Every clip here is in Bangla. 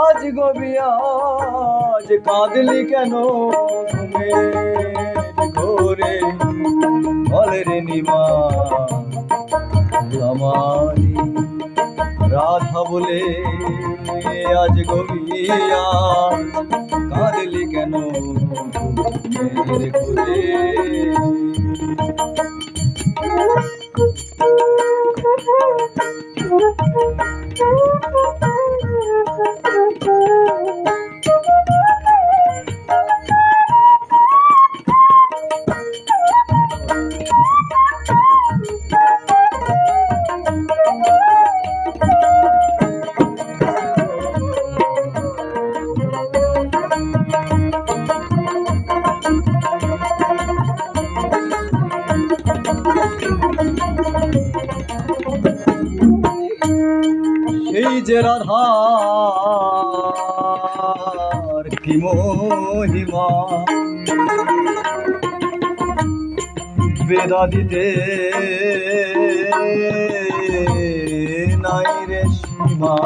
আজ গবিয়াজ কাঁদলি কেন ঘোরে বলে রে নিমা আমারি রাধা বলে আজ গবিয়াজ কাঁদলি কেন ঘোরে। সেই যে রাধার কি মহিমা। বেদা দিতে নাই রে সীমা।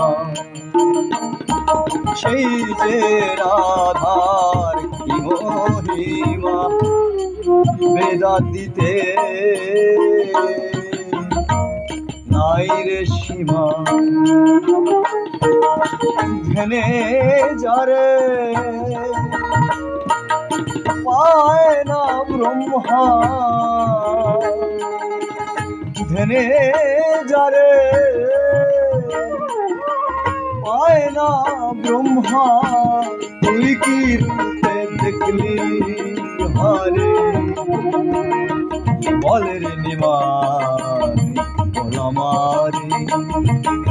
সেই যে রাধার বেদা দিতে। নাই রে সীমা। ধনে যারে পায় না ব্রহ্মা। ধনে যারে পায় না ব্রহ্মা। তুই কি রূপে দেখলি? হারে বলের নিমার বলামারি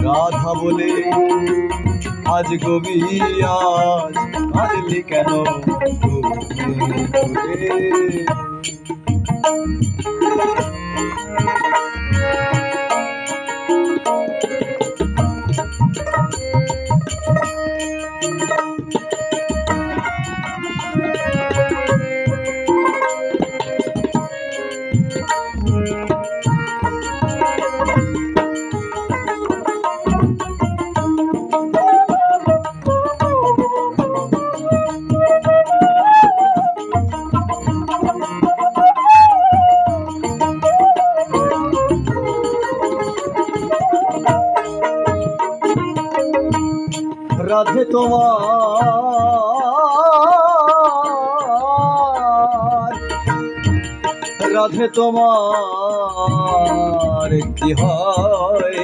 রাধা বলে আজ গবি আজ কাঁদলি কেন ঘুরে ঘুরে? রাধে তোমার রাধে তোমার, কি হয়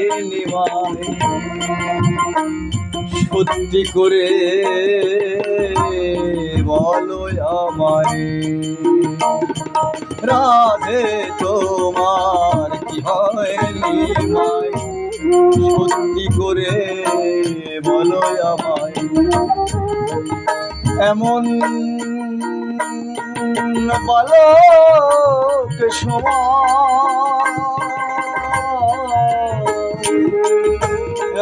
সত্যি করে বলো আমারে রাধে তোমার, কি হয় নিমাই? সত্যি করে বলো আমায়। এমন বালক সমান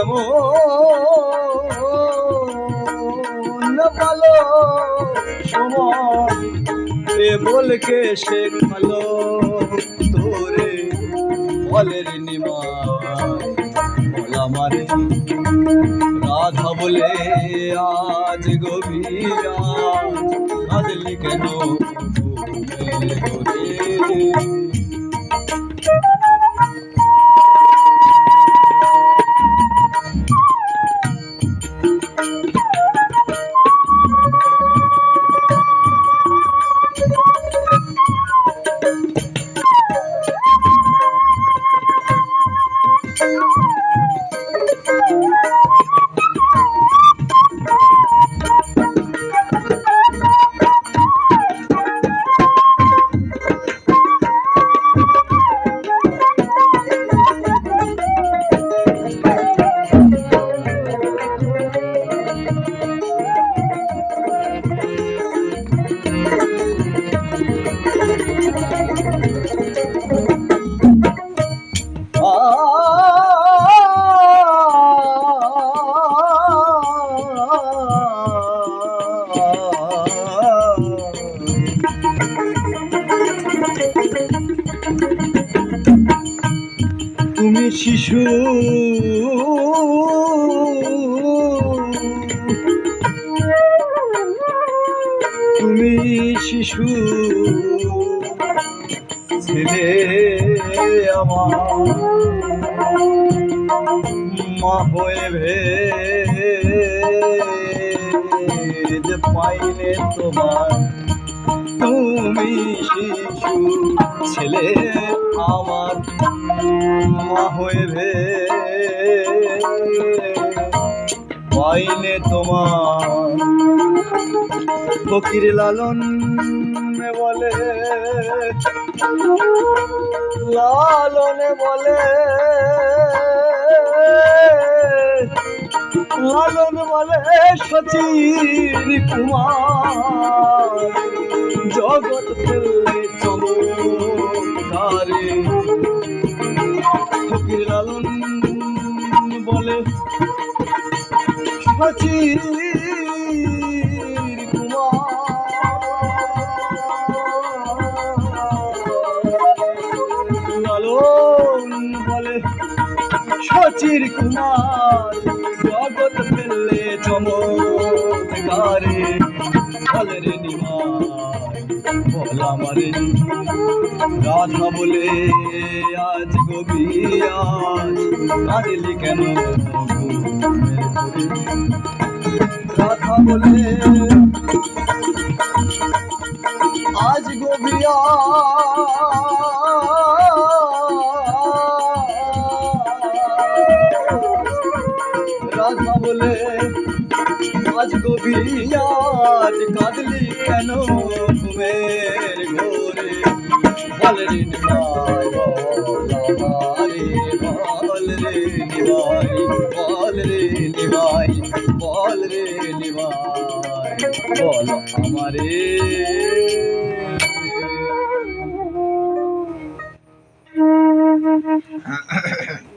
এমন বালক সমান এ বলকে শেখালো তোরে বলের নিমা। রাধা বলে আজ গভীর কাঁদলি কেন শিশু। তুমি শিশু। ছেলে আমার। মা হয়ে ভেদ পাইলে তোমার। তুমি শিশু ছেলে। আমার মা হয়ে ভেদ পাইলে তোমার ফকির লালন বলে, লালনে বলে, লালন বলে সচির কুমার। জগৎ ফেললে লালন বলে সচির কুমার জগৎ ফেললে চমৎকারে বলে রে নিমাই বল আমারে রাধা বলে আজ গভীরাজ কাঁদিলি কেন? রাধা বলে। আজ গভীরা রাধা বলে, আজ গভীরাজ কাঁদলি কেন ঘুমের ঘোরে? বল রে নিমাই বল রে নিমাই বল রে নিমাই বল রে নিমাই বল আমারে হ্যাঁ